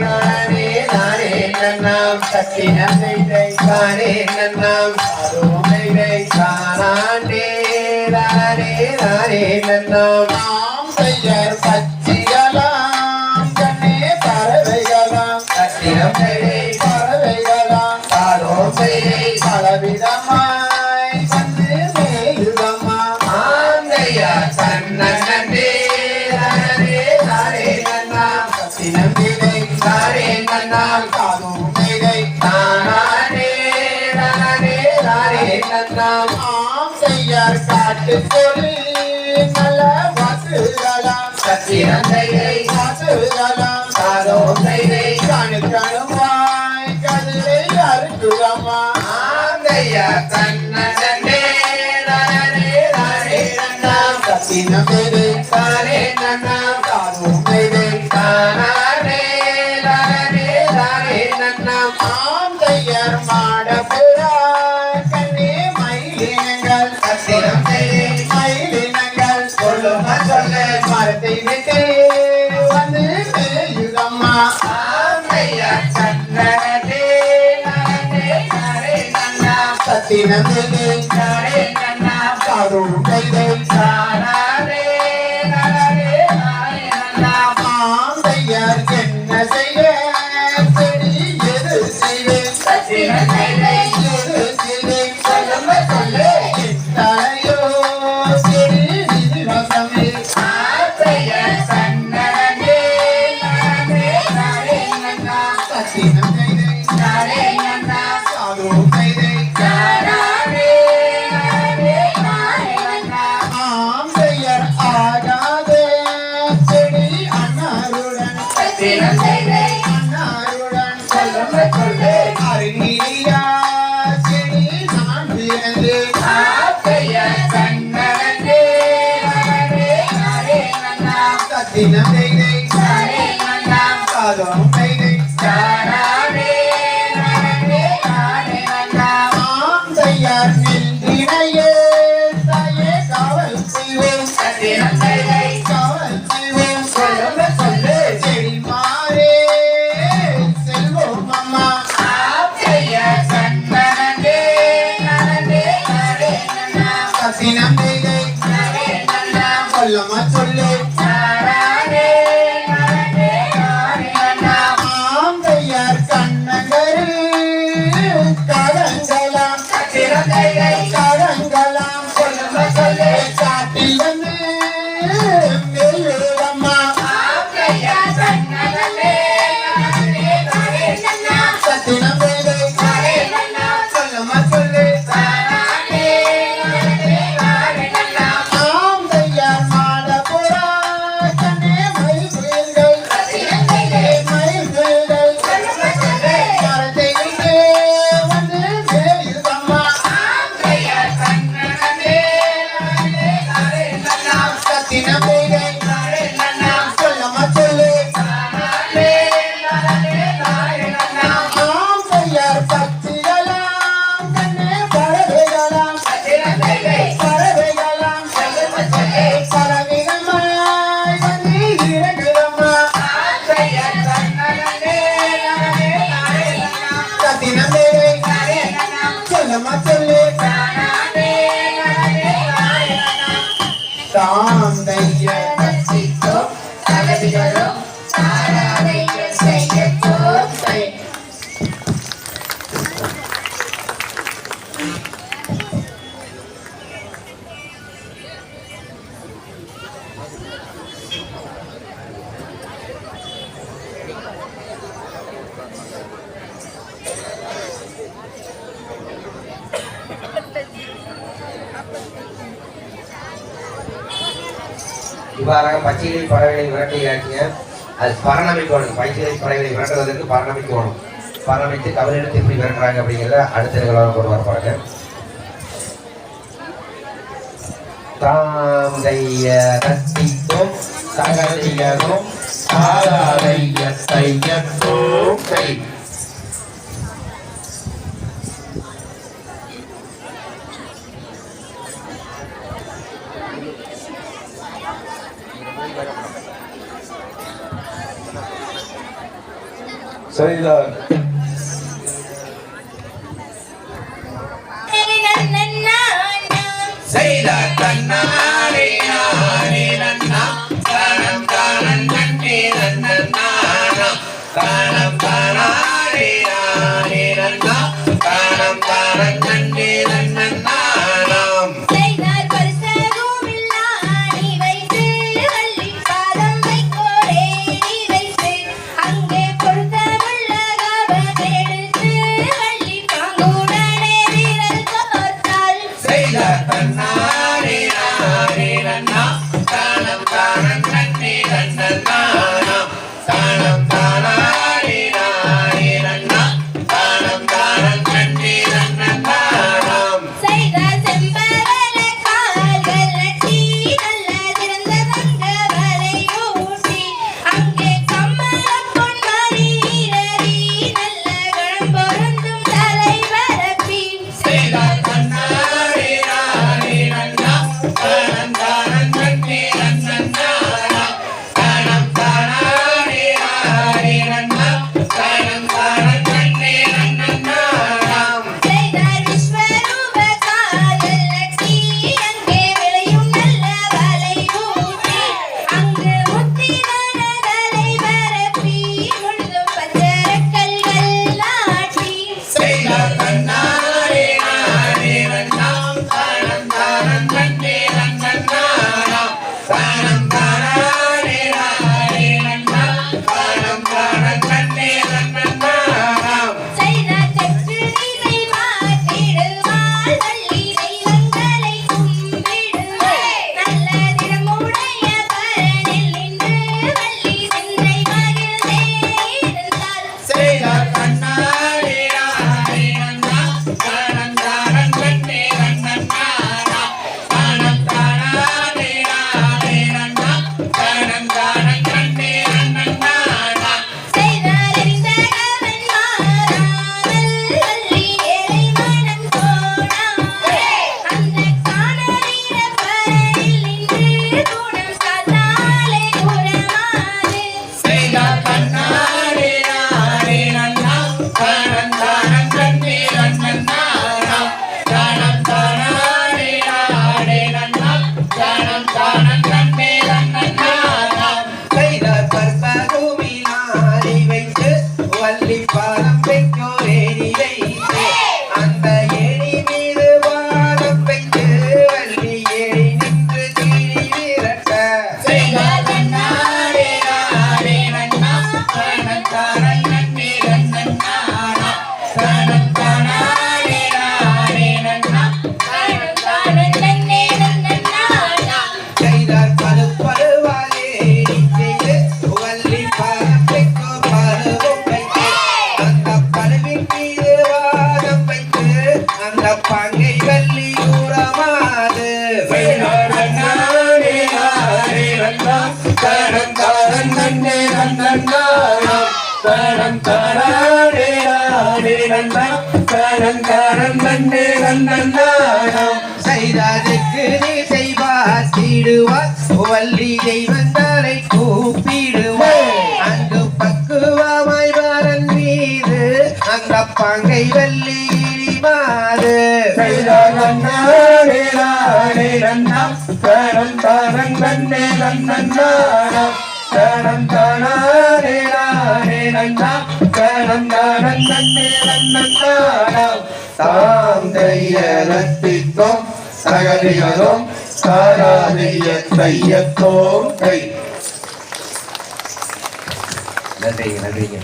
நானே நானே நன்னாம் சக்தி நன்மை தானே நன்னாம் சாரோமை வைத்தானே நானே நானே நன்னாம். நாம் செய்யர் பச்சை தானே தானே நன்றாம் ஆம் செய்யார் பாட்டு சொல்லு நல்ல வாசுதலாம் சத்திரந்தையை வாசுதலாம் சாரோ தைதை கணு கணுவாய் கதிரை அருகுலமா ஆந்தையா தன்னடனே தானே தானே நன்றாம் சத்திரந்தையை தானே நன்றாம் மரத்தை விட்டு வந்து பேயுதம்மா சத்தி நந்தே காதோடும் கைதை என்ன Yeah. yeah, yeah. la இவ்வாறாக பச்சை பறவைகளை விரட்டி இறக்கிய அது பரணமைக்கோணம் பச்சை பறவைகளை விரட்டுவதற்கு பரணமைக்கோணம் பரணமைத்து கவலையிடத்து எப்படி விரட்டுறாங்க அப்படிங்கிறத அடுத்த நிகழ்வாக கொண்டு வரப்பாங்க தாம் தைய தத்திக்கும் தகதியதும் ஆதாரைய கை சரிதான். செய்த தன்னாரே நானே நன்னா. தானம் தானம் நன்னே நன்னா. தானம் தானாரே நானே நன்னா. தானம் நன்னா. Yeah. சரண் காரன் கண்டு கண்ணந்தானம் செய்தாருக்கு நீ செய்வார் சீடுவார் வள்ளி தெய்வந்தாரை கூப்பிடுவார் அங்கு பக்குவமாய் வரன் மீது அந்த பங்கை வள்ளி மாறு செய்தார் கண்ணே கண்ணந்தானம் தாந்தையலத்தித்தோம் சகதிகளும் சாராதிய தையத்தோம் கை நன்றிங்க நன்றிங்க.